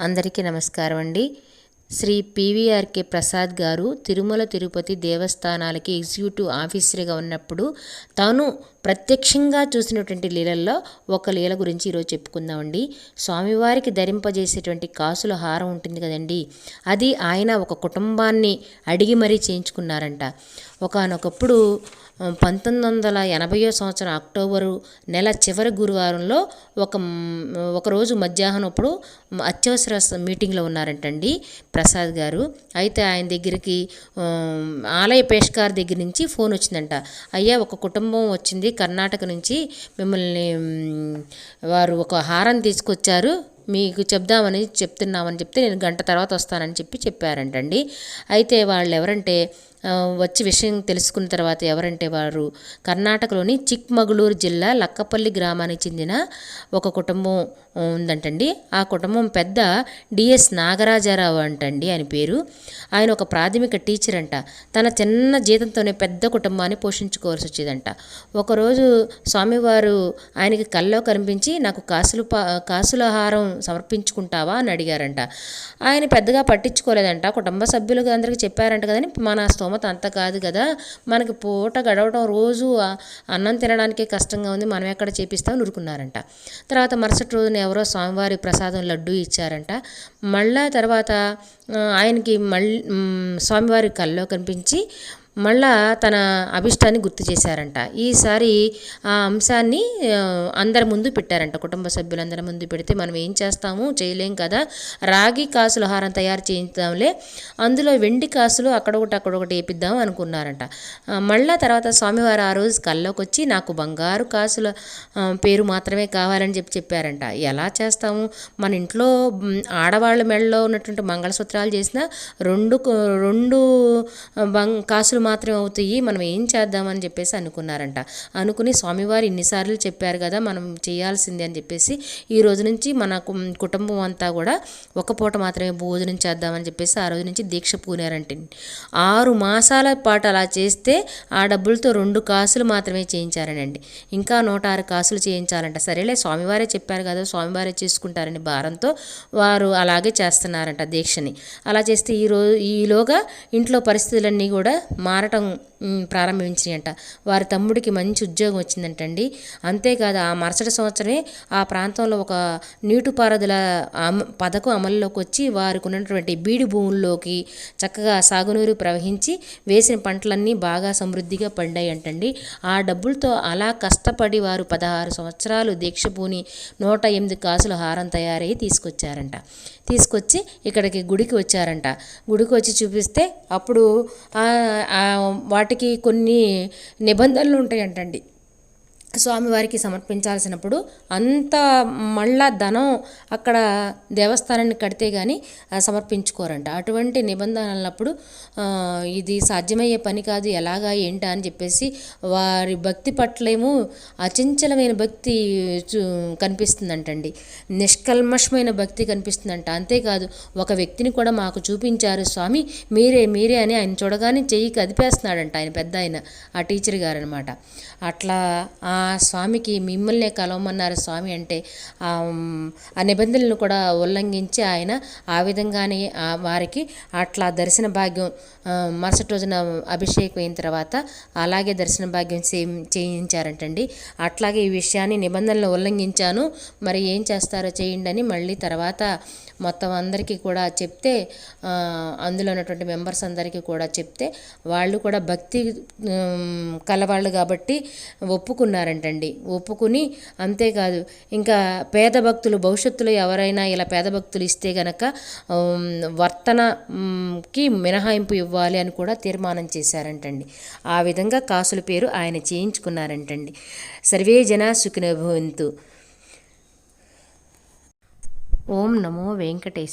అందరికీ నమస్కారం అండి. శ్రీ పివిఆర్కే ప్రసాద్ గారు తిరుమల తిరుపతి దేవస్థానాలకి ఎగ్జిక్యూటివ్ ఆఫీసర్గా ఉన్నప్పుడు తాను ప్రత్యక్షంగా చూసినటువంటి లీలల్లో ఒక లీల గురించి ఈరోజు చెప్పుకుందామండి స్వామివారికి ధరింపజేసేటువంటి కాసుల హారం ఉంటుంది కదండి. అది ఆయన ఒక కుటుంబాన్ని అడిగి మరీ చేయించుకున్నారంట. ఒకనొకప్పుడు పంతొమ్మిది వందల ఎనభైయో సంవత్సరం అక్టోబరు నెల చివరి గురువారంలో ఒక ఒకరోజు మధ్యాహ్నం అప్పుడు అత్యవసర మీటింగ్లో ఉన్నారంటండి ప్రసాద్ గారు. అయితే ఆయన దగ్గరికి ఆలయ పేష్కార్ దగ్గర నుంచి ఫోన్ వచ్చిందంట. అయ్యా ఒక కుటుంబం వచ్చింది కర్ణాటక నుంచి. మిమ్మల్ని వారు ఒక హారం తీసుకొచ్చారు. మీకు చెప్దామని చెప్తున్నామని చెప్తే నేను గంట తర్వాత వస్తానని చెప్పి చెప్పారంటండి. అయితే వాళ్ళు ఎవరంటే వచ్చి విషయం తెలుసుకున్న తర్వాత ఎవరంటే వారు కర్ణాటకలోని చిక్మగళూరు జిల్లా లక్కపల్లి గ్రామానికి చెందిన ఒక కుటుంబం ఉందంటండి. ఆ కుటుంబం పెద్ద డిఎస్ నాగరాజారావు అంటండి ఆయన పేరు. ఆయన ఒక ప్రాథమిక టీచర్ అంట. తన చిన్న జీతంతోనే పెద్ద కుటుంబాన్ని పోషించుకోవాల్సి వచ్చేదంట. ఒకరోజు స్వామివారు ఆయనకి కల్లో కనిపించి నాకు కాసులు కాసులహారం సమర్పించుకుంటావా? అని అడిగారంట. ఆయన పెద్దగా పట్టించుకోలేదంట. కుటుంబ సభ్యులు అందరికీ చెప్పారంట కదని మన స్తోమ స్తోమత అంత కాదు కదా. మనకి పూట గడవడం రోజు అన్నం తినడానికే కష్టంగా ఉంది. మనం ఎక్కడ చేపిస్తాం? నురుకున్నారంట. తర్వాత మరుసటి రోజున ఎవరో స్వామివారి ప్రసాదం లడ్డు ఇచ్చారంట. మళ్ళా తర్వాత ఆయనకి మళ్ళీ స్వామివారి కల్లో కనిపించి మళ్ళా తన అభిష్టాన్ని గుర్తు చేశారంట. ఈసారి ఆ అంశాన్ని అందరి ముందు పెట్టారంట. కుటుంబ సభ్యులందరి ముందు పెడితే మనం ఏం చేస్తాము? చేయలేం కదా? రాగి కాసుల హారం తయారు చేయిద్దాంలే. అందులో వెండి కాసులు అక్కడొకటి అక్కడొకటి వేపిద్దాం అనుకున్నారంట. మళ్ళా తర్వాత స్వామివారు ఆ రోజు కల్లోకి వచ్చి నాకు బంగారు కాసుల పేరు మాత్రమే కావాలని చెప్పి చెప్పారంట. ఎలా చేస్తాము? మన ఇంట్లో ఆడవాళ్ళ మెడలో ఉన్నటువంటి మంగళసూత్రాలు చేసిన రెండు రెండు బంగ్ కాసులు మాత్రమే అవుతాయి మనం ఏం చేద్దామని చెప్పేసి అనుకున్నారంట. అనుకుని స్వామివారు ఇన్నిసార్లు చెప్పారు కదా మనం చేయాల్సిందే అని చెప్పేసి ఈ రోజు నుంచి మన కుటుంబం అంతా కూడా ఒక పూట మాత్రమే భోజనం చేద్దామని చెప్పేసి ఆ రోజు నుంచి దీక్ష పూనారంటే. ఆరు మాసాల పాటు అలా చేస్తే ఆ డబ్బులతో రెండు కాసులు మాత్రమే చేయించారనండి. ఇంకా నూట ఆరు కాసులు చేయించాలంట. సరేలే స్వామివారే చెప్పారు కదా స్వామివారే చేసుకుంటారని భారంతో వారు అలాగే చేస్తున్నారంట దీక్షని. అలా చేస్తే ఈరోజు ఈలోగా ఇంట్లో పరిస్థితులన్నీ కూడా మా మారటం ప్రారంభించినాయంట. వారి తమ్ముడికి మంచి ఉద్యోగం వచ్చిందంటండి. అంతేకాదు ఆ మరుసటి సంవత్సరమే ఆ ప్రాంతంలో ఒక నీటిపారుదల పథకం అమల్లోకి వచ్చి వారికి ఉన్నటువంటి బీడి భూముల్లోకి చక్కగా సాగునీరు ప్రవహించి వేసిన పంటలన్నీ బాగా సమృద్ధిగా పండాయి అంటండి ఆ డబ్బులతో అలా కష్టపడి వారు పదహారు సంవత్సరాలు దీక్ష పూని నూట ఎనిమిది కాసుల హారం తయారయ్యి తీసుకొచ్చారంట. తీసుకొచ్చి ఇక్కడికి గుడికి వచ్చారంట. గుడికి వచ్చి చూపిస్తే అప్పుడు వాటికి కొన్ని నిబంధనలు ఉంటాయంటండి. స్వామివారికి సమర్పించాల్సినప్పుడు అంత మళ్ళా ధనం అక్కడ దేవస్థానాన్ని కడితే కానీ సమర్పించుకోరంట. అటువంటి నిబంధనలప్పుడు ఇది సాధ్యమయ్యే పని కాదు ఎలాగా ఏంటా అని చెప్పేసి వారి భక్తి పట్లేమో అచంచలమైన భక్తి కనిపిస్తుందంటండి. నిష్కల్మషమైన భక్తి కనిపిస్తుందంట. అంతేకాదు ఒక వ్యక్తిని కూడా మాకు చూపించారు స్వామి మీరే మీరే అని ఆయన చూడగానే చెయ్యి కదిపేస్తున్నాడంట ఆయన పెద్ద ఆయన ఆ టీచర్ గారు అనమాట అట్లా ఆ స్వామికి మిమ్మల్నే కలవమన్నారు స్వామి అంటే ఆ నిబంధనలను కూడా ఉల్లంఘించి ఆయన ఆ విధంగానే వారికి అట్లా దర్శన భాగ్యం మరుసటి రోజున అభిషేకం అయిన తర్వాత అలాగే దర్శన భాగ్యం చేయించారంటండి. అట్లాగే ఈ విషయాన్ని నిబంధనలు ఉల్లంఘించాను మరి ఏం చేస్తారో చేయండి అని మళ్ళీ తర్వాత మొత్తం అందరికీ కూడా చెప్తే అందులో ఉన్నటువంటి మెంబర్స్ అందరికీ కూడా చెప్తే వాళ్ళు కూడా భక్తి కలవాళ్ళు కాబట్టి ఒప్పుకున్నారు. ఒప్పుకున్నారంటండి ఒప్పుకుని అంతేకాదు ఇంకా పేద భక్తులు భవిష్యత్తులో ఎవరైనా ఇలా పేద భక్తులు ఇస్తే గనక వర్తనకి మినహాయింపు ఇవ్వాలి అని కూడా తీర్మానం చేశారంటండి. ఆ విధంగా కాసుల పేరు ఆయన చేయించుకున్నారంటండి. సర్వే జన సుఖినభవంతు ఓం నమో వెంకటేశ్వర